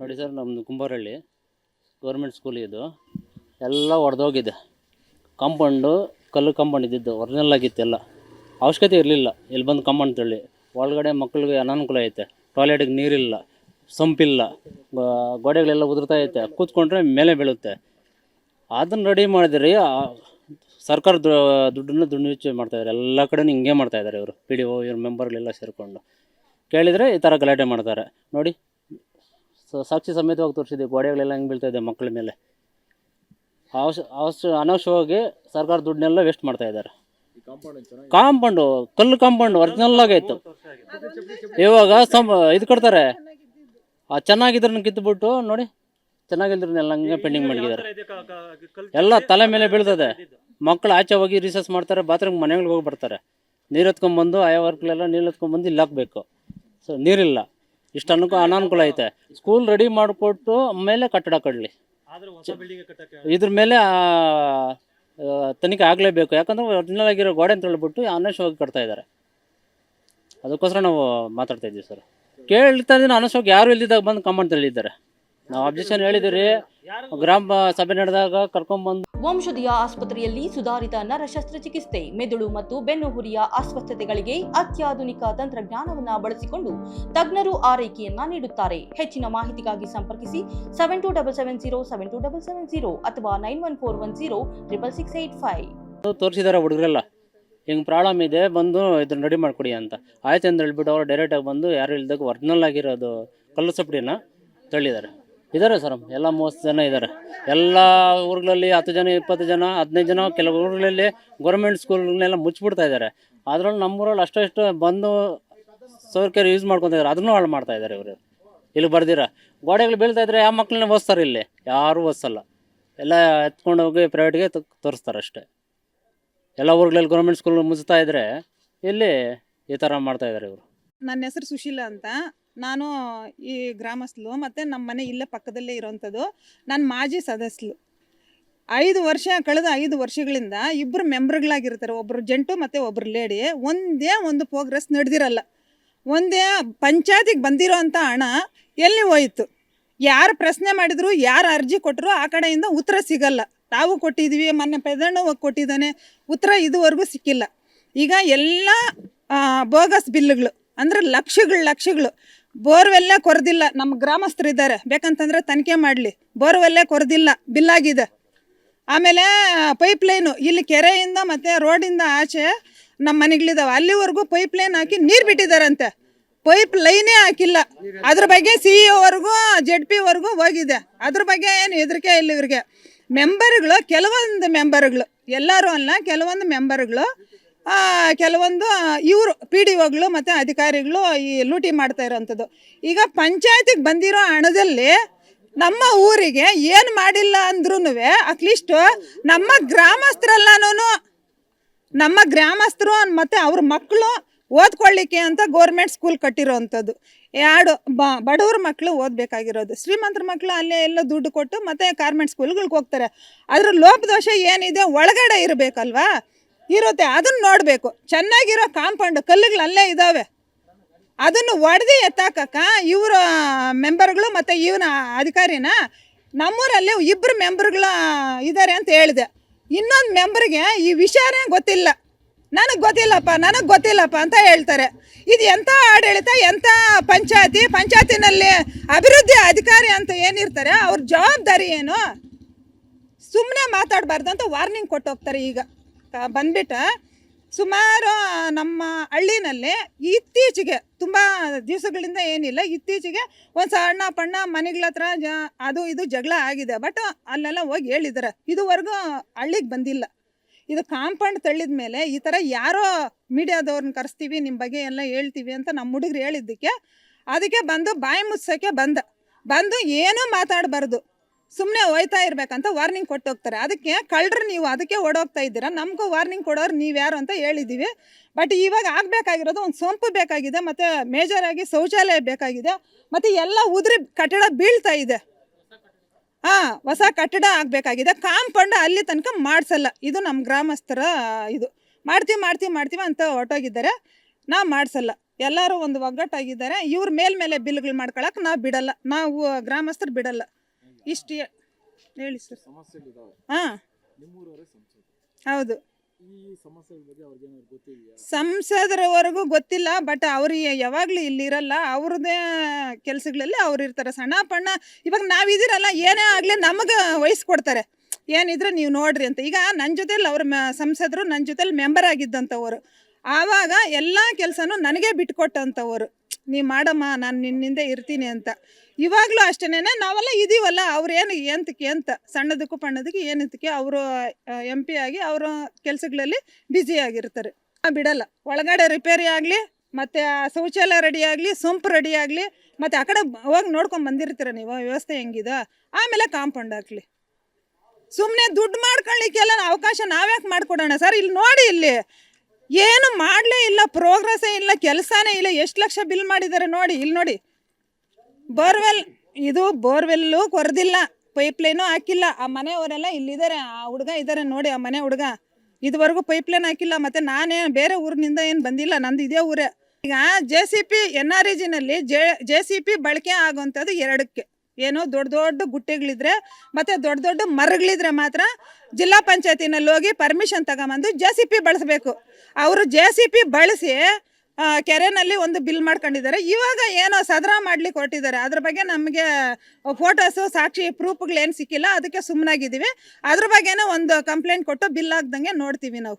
ನೋಡಿ ಸರ್ ನಮ್ಮದು Kumbaralli government school ಇದು. ಎಲ್ಲ ಒಡೆದೋಗಿದೆ. ಕಾಂಪೌಂಡು ಕಲ್ಲು ಕಾಂಪೌಂಡ್ ಇದ್ದಿದ್ದು ಒರಿಜಿನಲ್ ಆಗಿತ್ತು ಎಲ್ಲ. ಅವಶ್ಯಕತೆ ಇರಲಿಲ್ಲ. ಇಲ್ಲಿ ಬಂದು ಕಾಂಪೌಂಡ್ ತಳ್ಳಿ. ಒಳಗಡೆ ಮಕ್ಕಳಿಗೆ ಅನಾನುಕೂಲ ಐತೆ. ಟಾಯ್ಲೆಟಿಗೆ ನೀರಿಲ್ಲ ಸಂಪಿಲ್ಲ ಗೋಡೆಗಳೆಲ್ಲ ಉದುರ್ತಾ ಐತೆ. ಕೂತ್ಕೊಂಡ್ರೆ ಮೇಲೆ ಬೀಳುತ್ತೆ. ಅದನ್ನು ರೆಡಿ ಮಾಡಿದ್ರಿ ಸರ್ಕಾರ ದುಡ್ಡನ್ನು ದುಡ್ಡು ಹೆಚ್ಚು ಮಾಡ್ತಾಯಿದ್ದಾರೆ ಎಲ್ಲ ಕಡೆ ಹಿಂಗೆ ಮಾಡ್ತಾಯಿದ್ದಾರೆ ಇವರು. ಪಿ ಡಿ ಒ ಇವ್ರ ಮೆಂಬರ್ಗಳೆಲ್ಲ ಸೇರಿಕೊಂಡು. ಕೇಳಿದರೆ ಈ ಥರ ಗಲಾಟೆ ಮಾಡ್ತಾರೆ. ನೋಡಿ ಸ- ಸಾಕ್ಷಿ ಸಮೇತವಾಗಿ ತೋರಿಸಿದೆ, ಗೋಡೆಗಳೆಲ್ಲ ಹೆಂಗೆ ಬೀಳ್ತಾಯಿದೆ ಮಕ್ಕಳ ಮೇಲೆ. ಅವಶ್ಯ ಅವಶ್ಯ ಅನವಶ್ಯವಾಗಿ ಸರ್ಕಾರ ದುಡ್ಡನ್ನೆಲ್ಲ ವೇಸ್ಟ್ ಮಾಡ್ತಾ ಇದ್ದಾರೆ. ಕಾಂಪೌಂಡು ಕಲ್ಲು ಕಾಂಪೌಂಡ್ ಒರಿಜಿನಲ್ ಆಗೈತು ಇವಾಗ ಸಂ, ಇದು ಕೊಡ್ತಾರೆ. ಆ, ಚೆನ್ನಾಗಿದ್ರನ್ನ ಕಿತ್ಬಿಟ್ಟು ನೋಡಿ, ಚೆನ್ನಾಗಿಲ್ದ್ರನ್ನೆಲ್ಲ ಹಂಗೆ ಪೆಂಡಿಂಗ್ ಮಾಡಿದ್ದಾರೆ. ಎಲ್ಲ ತಲೆ ಮೇಲೆ ಬೀಳ್ತದೆ. ಮಕ್ಕಳು ಆಚೆ ಹೋಗಿ ರಿಸರ್ಚ್ ಮಾಡ್ತಾರೆ ಬಾತ್ರೂಮ್ ಮನೆಗಳಿಗೆ ಹೋಗಿ ಬರ್ತಾರೆ. ನೀರು ಎತ್ಕೊಂಬಂದು ಆಯಾ ವರ್ಕ್ಲೆಲ್ಲ ನೀರು ಎತ್ಕೊಂಬಂದು ಇಲ್ಲಿ ಹಾಕ್ಬೇಕು ಸೊ ನೀರಿಲ್ಲ. ಇಷ್ಟು ಅನುಕೂ ಅನಾನುಕೂಲ ಐತೆ. ಸ್ಕೂಲ್ ರೆಡಿ ಮಾಡಿಕೊಟ್ಟು ಮೇಲೆ ಕಟ್ಟಡ ಕಟ್ಟಲಿ ಇದ್ರ ಮೇಲೆ ತನಿಖೆ ಆಗಲೇಬೇಕು. ಯಾಕಂದ್ರೆ ಒರಿಜಿನಲ್ ಆಗಿರೋ ಗೋಡೆ ಅಂತ ಹೇಳ್ಬಿಟ್ಟು ಅನವಶ್ಯವಾಗಿ ಕಟ್ತಾ ಇದ್ದಾರೆ. ಅದಕ್ಕೋಸ್ಕರ ನಾವು ಮಾತಾಡ್ತಾ ಇದ್ದೀವಿ ಸರ್. ಕೇಳ್ತಾ ಇದ್ದೀನಿ ಅನವಶ್ಯವಾಗಿ ಯಾರು ಇಲ್ಲಿದ್ದಾಗ ಬಂದು ಕಮೆಂಟ್ ಹೇಳಿದ್ದಾರೆ ನಾವು ಅಬ್ಜೆಕ್ಷನ್ ಹೇಳಿದ್ದೀರಿ ಗ್ರಾಮ ಸಭೆ ನಡೆದಾಗ ಕರ್ಕೊಂಬಂದು ವಂಶದಿಯ ಆಸ್ಪತ್ರೆಯಲ್ಲಿ ಸುಧಾರಿತ ನರ ಶಸ್ತ್ರಚಿಕಿತ್ಸೆ ಮೆದುಳು ಮತ್ತು ಬೆನ್ನುಹುರಿಯ ಅಸ್ವಸ್ಥತೆಗಳಿಗೆ ಅತ್ಯಾಧುನಿಕ ತಂತ್ರಜ್ಞಾನವನ್ನ ಬಳಸಿಕೊಂಡು ತಜ್ಞರು ಆರೈಕೆಯನ್ನ ನೀಡುತ್ತಾರೆ. ಹೆಚ್ಚಿನ ಮಾಹಿತಿಗಾಗಿ ಸಂಪರ್ಕಿಸಿ seven two double seven zero seven two double seven zero ಅಥವಾ nine one four one zero triple six eight five ತೋರಿಸಿದಾರೆ ಹುಡುಗರೆಲ್ಲ. ಹಿಂಗೆ ಪ್ರಾಬ್ಲಮ್ ಇದೆ, ಬಂದು ಇದನ್ನ ರೆಡಿ ಮಾಡಿಕೊಡಿ ಅಂತ. ಆಯ್ತು ಅಂತ ಹೇಳ್ಬಿಟ್ಟು ಅವರು ಡೈರೆಕ್ಟಾಗಿ ಬಂದು ಯಾರು ಇಲ್ದಾಗ ಒರ್ಜಿನಲ್ ಆಗಿರೋದು ಕಲ್ಲು ಸಪ್ಡಿನ ತಳ್ಳಿದ್ದಾರೆ ಇದ್ದಾರೆ ಸರ್, ಎಲ್ಲ ಮೂವತ್ತು ಜನ ಇದ್ದಾರೆ ಎಲ್ಲ ಊರುಗಳಲ್ಲಿ ಹತ್ತು ಜನ, ಇಪ್ಪತ್ತು ಜನ, ಹದಿನೈದು ಜನ, ಕೆಲವು ಊರುಗಳಲ್ಲಿ ಗೌರ್ಮೆಂಟ್ ಸ್ಕೂಲ್ನೆಲ್ಲ ಮುಚ್ಚಿಬಿಡ್ತಾ ಇದ್ದಾರೆ ಅದರಲ್ಲಿ ನಮ್ಮೂರಲ್ಲಿ ಅಷ್ಟೋ ಇಷ್ಟು ಬಂದು ಸೌಕರ್ಯ ಯೂಸ್ ಮಾಡ್ಕೊತಿದ್ದಾರೆ ಅದನ್ನು ಹಾಳು ಮಾಡ್ತಾ ಇದ್ದಾರೆ ಇವರು. ಇಲ್ಲಿ ಬರ್ದಿರ? ಗೋಡೆಗಳು ಬೀಳ್ತಾ ಇದ್ರೆ ಯಾವ ಮಕ್ಕಳನ್ನ ಓದ್ತಾರೆ ಇಲ್ಲಿ? ಯಾರೂ ಓದಿಸಲ್ಲ. ಎಲ್ಲ ಎತ್ಕೊಂಡು ಹೋಗಿ ಪ್ರೈವೇಟ್ಗೆ ತೋರಿಸ್ತಾರೆ ಅಷ್ಟೇ. ಎಲ್ಲ ಊರುಗಳಲ್ಲಿ ಗೌರ್ಮೆಂಟ್ ಸ್ಕೂಲ್ ಮುಚ್ತಾ ಇದ್ರೆ ಇಲ್ಲಿ ಈ ಥರ ಮಾಡ್ತಾ ಇದ್ದಾರೆ ಇವರು. ನನ್ನ ಹೆಸರು ಸುಶೀಲಾ ಅಂತ. ನಾನು ಈ ಗ್ರಾಮಸ್ಥಳು ಮತ್ತು ನಮ್ಮ ಮನೆ ಇಲ್ಲೇ ಪಕ್ಕದಲ್ಲೇ ಇರೋವಂಥದ್ದು ನಾನು ಮಾಜಿ ಸದಸ್ಯಳು. ಐದು ವರ್ಷ, ಕಳೆದ ಐದು ವರ್ಷಗಳಿಂದ ಇಬ್ಬರು ಮೆಂಬರ್ಗಳಾಗಿರ್ತಾರೆ. ಒಬ್ಬರು ಜಂಟು ಮತ್ತು ಒಬ್ಬರು ಲೇಡಿ. ಒಂದೇ ಒಂದು ಪ್ರೋಗ್ರೆಸ್ ನಡೆದಿರಲ್ಲ. ಒಂದೇ ಪಂಚಾಯತಿಗೆ ಬಂದಿರೋ ಅಂಥ ಹಣ ಎಲ್ಲಿ ಹೋಯಿತು? ಯಾರು ಪ್ರಶ್ನೆ ಮಾಡಿದ್ರು, ಯಾರು ಅರ್ಜಿ ಕೊಟ್ಟರು ಆ ಕಡೆಯಿಂದ ಉತ್ತರ ಸಿಗಲ್ಲ. ತಾವು ಕೊಟ್ಟಿದ್ದೀವಿ ಮೊನ್ನೆ ಪೆದಣ್ಣ ಕೊಟ್ಟಿದ್ದಾನೆ. ಉತ್ತರ ಇದುವರೆಗೂ ಸಿಕ್ಕಿಲ್ಲ. ಈಗ ಎಲ್ಲ ಬೋಗಸ್ ಬಿಲ್ಗಳು ಅಂದ್ರೆ ಲಕ್ಷಗಳು ಲಕ್ಷಗಳು ಬೋರ್ವೆಲ್ಲೇ ಕೊರೆದಿಲ್ಲ. ನಮ್ಮ ಗ್ರಾಮಸ್ಥರಿದ್ದಾರೆ. ಬೇಕಂತಂದ್ರೆ ತನಿಖೆ ಮಾಡಲಿ. ಬೋರ್ವೆಲ್ಲೇ ಕೊರೆದಿಲ್ಲ. ಬಿಲ್ಲಾಗಿದೆ. ಆಮೇಲೆ ಪೈಪ್ ಲೈನು ಇಲ್ಲಿ ಕೆರೆಯಿಂದ ಮತ್ತು ರೋಡಿಂದ ಆಚೆ ನಮ್ಮ ಮನೆಗಳಿದಾವೆ. ಅಲ್ಲಿವರೆಗೂ ಪೈಪ್ ಲೈನ್ ಹಾಕಿ ನೀರು ಬಿಟ್ಟಿದ್ದಾರಂತೆ. ಪೈಪ್ ಲೈನೇ ಹಾಕಿಲ್ಲ. ಅದ್ರ ಬಗ್ಗೆ ಸಿ ಇವರೆಗೂ ಜೆಡ್ ಪಿವರೆಗೂ ಹೋಗಿದೆ. ಅದ್ರ ಬಗ್ಗೆ ಏನು ಹೆದರಿಕೆ ಇಲ್ಲ ಇವ್ರಿಗೆ. ಮೆಂಬರ್ಗಳು, ಕೆಲವೊಂದು ಮೆಂಬರ್ಗಳು, ಎಲ್ಲರೂ ಅಲ್ಲ, ಕೆಲವೊಂದು ಮೆಂಬರ್ಗಳು ಕೆಲವೊಂದು ಇವರು, ಪಿ ಡಿ ಒಗಳು ಮತ್ತು ಅಧಿಕಾರಿಗಳು ಈ ಲೂಟಿ ಮಾಡ್ತಾ ಇರೋವಂಥದ್ದು ಈಗ ಪಂಚಾಯತಿಗೆ ಬಂದಿರೋ ಹಣದಲ್ಲಿ ನಮ್ಮ ಊರಿಗೆ ಏನು ಮಾಡಿಲ್ಲ ಅಂದ್ರೂ ಅಟ್ಲೀಸ್ಟ್ ನಮ್ಮ ಗ್ರಾಮಸ್ಥರೆಲ್ಲನೂ ನಮ್ಮ ಗ್ರಾಮಸ್ಥರು ಮತ್ತು ಅವ್ರ ಮಕ್ಕಳು ಓದ್ಕೊಳ್ಳಿಕ್ಕೆ ಅಂತ ಗೌರ್ಮೆಂಟ್ ಸ್ಕೂಲ್ ಕಟ್ಟಿರೋವಂಥದ್ದು ಎರಡು ಬ, ಬಡವ್ರ ಮಕ್ಕಳು ಓದಬೇಕಾಗಿರೋದು. ಶ್ರೀಮಂತರ ಮಕ್ಕಳು ಅಲ್ಲೇ ಎಲ್ಲ ದುಡ್ಡು ಕೊಟ್ಟು ಮತ್ತೆ ಕಾರ್ಮೆಂಟ್ ಸ್ಕೂಲ್ಗಳಿಗೆ ಹೋಗ್ತಾರೆ. ಅದ್ರ ಲೋಪದೋಷ ಏನಿದೆ, ಒಳಗಡೆ ಇರಬೇಕಲ್ವಾ? ಇರುತ್ತೆ. ಅದನ್ನ ನೋಡಬೇಕು. ಚೆನ್ನಾಗಿರೋ ಕಾಂಪೌಂಡ್ ಕಲ್ಲುಗಳು ಅಲ್ಲೇ ಇದ್ದಾವೆ ಅದನ್ನು ಒಡೆದು ಎತ್ತಾಕಕ್ಕ ಇವರು ಮೆಂಬರ್ಗಳು ಮತ್ತು ಇವನ ಅಧಿಕಾರಿನ ನಮ್ಮೂರಲ್ಲಿ ಇಬ್ಬರು ಮೆಂಬರ್ಗಳು ಇದ್ದಾರೆ ಅಂತ ಹೇಳಿದೆ. ಇನ್ನೊಂದು ಮೆಂಬರ್ಗೆ ಈ ವಿಷಯನೇ ಗೊತ್ತಿಲ್ಲ. ನನಗೆ ಗೊತ್ತಿಲ್ಲಪ್ಪ ನನಗೆ ಗೊತ್ತಿಲ್ಲಪ್ಪ ಅಂತ ಹೇಳ್ತಾರೆ. ಇದು ಎಂಥ ಆಡಳಿತ ಎಂಥ ಪಂಚಾಯತಿ, ಪಂಚಾಯತಿನಲ್ಲಿ ಅಭಿವೃದ್ಧಿ ಅಧಿಕಾರಿ ಅಂತ ಏನಿರ್ತಾರೆ, ಅವ್ರ ಜವಾಬ್ದಾರಿ ಏನು? ಸುಮ್ಮನೆ ಮಾತಾಡಬಾರ್ದು ಅಂತ ವಾರ್ನಿಂಗ್ ಕೊಟ್ಟು ಹೋಗ್ತಾರೆ ಈಗ. ಬಂದ್ಬಿಟ್ಟು ಸುಮಾರು ನಮ್ಮ ಹಳ್ಳಿನಲ್ಲಿ ಇತ್ತೀಚೆಗೆ ತುಂಬ ದಿವಸಗಳಿಂದ ಏನಿಲ್ಲ, ಇತ್ತೀಚೆಗೆ ಒಂದು ಸಣ್ಣ ಪಣ್ಣ ಮನೆಗಳ ಹತ್ರ ಜ, ಅದು ಇದು ಜಗಳ ಆಗಿದೆ. ಬಟ್ ಅಲ್ಲೆಲ್ಲ ಹೋಗಿ ಹೇಳಿದ್ದಾರೆ ಇದುವರೆಗೂ ಹಳ್ಳಿಗೆ ಬಂದಿಲ್ಲ. ಇದು ಕಾಂಪೌಂಡ್ ತಳ್ಳಿದ ಮೇಲೆ ಈ ಥರ ಯಾರೋ ಮೀಡಿಯಾದವ್ರನ್ನ ಕರೆಸ್ತೀವಿ ನಿಮ್ಮ ಬಗ್ಗೆ ಎಲ್ಲ ಹೇಳ್ತೀವಿ ಅಂತ ನಮ್ಮ ಹುಡುಗರು ಹೇಳಿದ್ದಕ್ಕೆ, ಅದಕ್ಕೆ ಬಂದು ಬಾಯಿ ಮುಚ್ಚೋಕ್ಕೆ ಬಂದ. ಬಂದು ಏನೂ ಮಾತಾಡಬಾರ್ದು. ಸುಮ್ಮನೆ ಹೋಯ್ತಾ ಇರಬೇಕಂತ ವಾರ್ನಿಂಗ್ ಕೊಟ್ಟು ಹೋಗ್ತಾರೆ ಅದಕ್ಕೆ ಕಳ್ಳರು ನೀವು ಅದಕ್ಕೆ ಓಡೋಗ್ತಾ ಇದ್ದೀರಾ? ನಮಗೂ ವಾರ್ನಿಂಗ್ ಕೊಡೋರು ನೀವು ಯಾರು ಅಂತ ಹೇಳಿದ್ದೀವಿ ಬಟ್ ಇವಾಗ ಆಗಬೇಕಾಗಿರೋದು ಒಂದು ಸೊಂಪು ಬೇಕಾಗಿದೆ, ಮತ್ತು ಮೇಜರಾಗಿ ಶೌಚಾಲಯ ಬೇಕಾಗಿದೆ, ಮತ್ತು ಎಲ್ಲ ಉದುರಿ ಕಟ್ಟಡ ಬೀಳ್ತಾ ಇದೆ. ಹಾಂ, ಹೊಸ ಕಟ್ಟಡ ಆಗಬೇಕಾಗಿದೆ. ಕಾಂಪೌಂಡ್ ಅಲ್ಲಿ ತನಕ ಮಾಡಿಸಲ್ಲ. ಇದು ನಮ್ಮ ಗ್ರಾಮಸ್ಥರ, ಇದು. ಮಾಡ್ತೀವಿ ಮಾಡ್ತೀವಿ ಮಾಡ್ತೀವಿ ಅಂತ ಹೊರಟೋಗಿದ್ದಾರೆ. ನಾವು ಮಾಡಿಸಲ್ಲ. ಎಲ್ಲರೂ ಒಂದು ಒಗ್ಗಟ್ಟಾಗಿದ್ದಾರೆ. ಇವ್ರ ಮೇಲ್ಮೇಲೆ ಬಿಲ್ಗಳು ಮಾಡ್ಕೊಳಕ್ಕೆ ನಾವು ಬಿಡಲ್ಲ. ನಾವು ಗ್ರಾಮಸ್ಥರು ಬಿಡಲ್ಲ. ಇಷ್ಟು ಹೇಳಿ ಸರ್. ಸಮಸ್ಯೆಗಳಿದಾವೆ. ಹಾಂ. ನಿಮ್ಮೂರವರೇ ಹೌದು. ಈ ಸಮಸ್ಯೆಗಳ ಬಗ್ಗೆ ಅವ್ರಿಗೆ ಏನಾದ್ರು ಗೊತ್ತಿದೆಯಾ? ಸಂಸದರವರೆಗೂ ಗೊತ್ತಿಲ್ಲ ಬಟ್ ಅವ್ರು ಯಾವಾಗಲೂ ಇಲ್ಲಿ ಇರಲ್ಲ ಅವ್ರದ್ದೇ ಕೆಲಸಗಳಲ್ಲಿ ಅವ್ರು ಇರ್ತಾರೆ. ಸಣ್ಣ ಪಣ್ಣ ಇವಾಗ ನಾವಿದಿರಲ್ಲ ಏನೇ ಆಗಲಿ ನಮಗೆ ವಹಿಸ್ಕೊಡ್ತಾರೆ ಏನಿದ್ರೆ ನೀವು ನೋಡ್ರಿ ಅಂತ. ಈಗ ನನ್ನ ಜೊತೆಲಿ ಅವ್ರ ಸಂಸದರು ನನ್ನ ಜೊತೆಲಿ ಮೆಂಬರ್ ಆಗಿದ್ದಂಥವ್ರು. ಆವಾಗ ಎಲ್ಲ ಕೆಲಸನೂ ನನಗೆ ಬಿಟ್ಕೊಟ್ಟಂಥವ್ರು. ನೀ ಮಾಡಮ್ಮ, ನಾನು ನಿನ್ನಿಂದ ಇರ್ತೀನಿ ಅಂತ. ಇವಾಗಲೂ ಅಷ್ಟೇನೆ ನಾವೆಲ್ಲ ಇದೀವಲ್ಲ, ಅವ್ರು ಏನು, ಎಂತಕ್ಕೆ ಅಂತ. ಸಣ್ಣದಕ್ಕೂ ಪಣ್ಣದಕ್ಕೆ ಏನಂತಕ್ಕೆ ಅವರು ಎಂ ಪಿ ಆಗಿ ಅವರ ಕೆಲಸಗಳಲ್ಲಿ ಆಗಿರ್ತಾರೆ. ಬಿಡಲ್ಲ. ಒಳಗಡೆ ರಿಪೇರಿ ಆಗಲಿ, ಮತ್ತು ಶೌಚಾಲಯ ರೆಡಿ ಆಗಲಿ ಸೊಂಪು ರೆಡಿ ಆಗಲಿ, ಮತ್ತು ಆ ಕಡೆ ಹೋಗಿ ನೋಡ್ಕೊಂಡು ಬಂದಿರ್ತೀರ ನೀವು, ವ್ಯವಸ್ಥೆ ಹೆಂಗಿದೆ? ಆಮೇಲೆ ಕಾಂಪೌಂಡ್ ಹಾಕ್ಲಿ. ಸುಮ್ಮನೆ ದುಡ್ಡು ಮಾಡ್ಕೊಳ್ಳಿಕ್ಕೆಲ್ಲ ಅವಕಾಶ ನಾವ್ಯಾಕೆ ಮಾಡ್ಕೊಡೋಣ? ಸರ್, ಇಲ್ಲಿ ನೋಡಿ ಇಲ್ಲಿ. ಏನು ಮಾಡಲೇ ಇಲ್ಲ ಪ್ರೋಗ್ರೆಸ್ಸೇ ಇಲ್ಲ, ಕೆಲಸನೇ ಇಲ್ಲ, ಎಷ್ಟು ಲಕ್ಷ ಬಿಲ್ ಮಾಡಿದ್ದಾರೆ ನೋಡಿ ಇಲ್ಲಿ ನೋಡಿ. ಬೋರ್ವೆಲ್ ಇದು ಬೋರ್ವೆಲ್ಲು ಕೊರೆದಿಲ್ಲ ಪೈಪ್ ಲೈನು ಹಾಕಿಲ್ಲ. ಆ ಮನೆಯವರೆಲ್ಲ ಇಲ್ಲಿದ್ದಾರೆ, ಆ ಹುಡುಗ ಇದ್ದಾರೆ ನೋಡಿ, ಆ ಮನೆ ಹುಡುಗ. ಇದುವರೆಗೂ ಪೈಪ್ ಲೈನ್ ಹಾಕಿಲ್ಲ, ಮತ್ತೆ ನಾನೇ ಬೇರೆ ಊರಿನಿಂದ ಏನು ಬಂದಿಲ್ಲ, ನಂದು ಇದೇ ಊರೇ. ಈಗ J C P N R ಜಿನಲ್ಲಿ J J C P ಬಳಕೆ ಆಗುವಂಥದ್ದು ಎರಡಕ್ಕೆ. ಏನು ದೊಡ್ಡ ದೊಡ್ಡ ಗುಟ್ಟೆಗಳಿದ್ರೆ ಮತ್ತು ದೊಡ್ಡ ದೊಡ್ಡ ಮರಗಳಿದ್ರೆ ಮಾತ್ರ ಜಿಲ್ಲಾ ಪಂಚಾಯತಿನಲ್ಲಿ ಹೋಗಿ ಪರ್ಮಿಷನ್ ತಗೊಂಬಂದು ಜೆ ಸಿ ಪಿ ಬಳಸಬೇಕು. ಅವರು ಜೆ ಸಿ ಪಿ ಬಳಸಿ ಕೆರೆನಲ್ಲಿ ಒಂದು ಬಿಲ್ ಮಾಡ್ಕೊಂಡಿದ್ದಾರೆ. ಇವಾಗ ಏನೋ ಸದರ ಮಾಡ್ಲಿಕ್ಕೆ ಹೊರಟಿದ್ದಾರೆ. ಅದ್ರ ಬಗ್ಗೆ ನಮಗೆ ಫೋಟೋಸು ಸಾಕ್ಷಿ ಪ್ರೂಫ್ಗಳು ಏನು ಸಿಕ್ಕಿಲ್ಲ. ಅದಕ್ಕೆ ಸುಮ್ಮನಾಗಿದ್ದೀವಿ ಅದ್ರ ಬಗ್ಗೆನೇ ಒಂದು ಕಂಪ್ಲೇಂಟ್ ಕೊಟ್ಟು ಬಿಲ್ ಆಗ್ದಂಗೆ ನೋಡ್ತೀವಿ ನಾವು.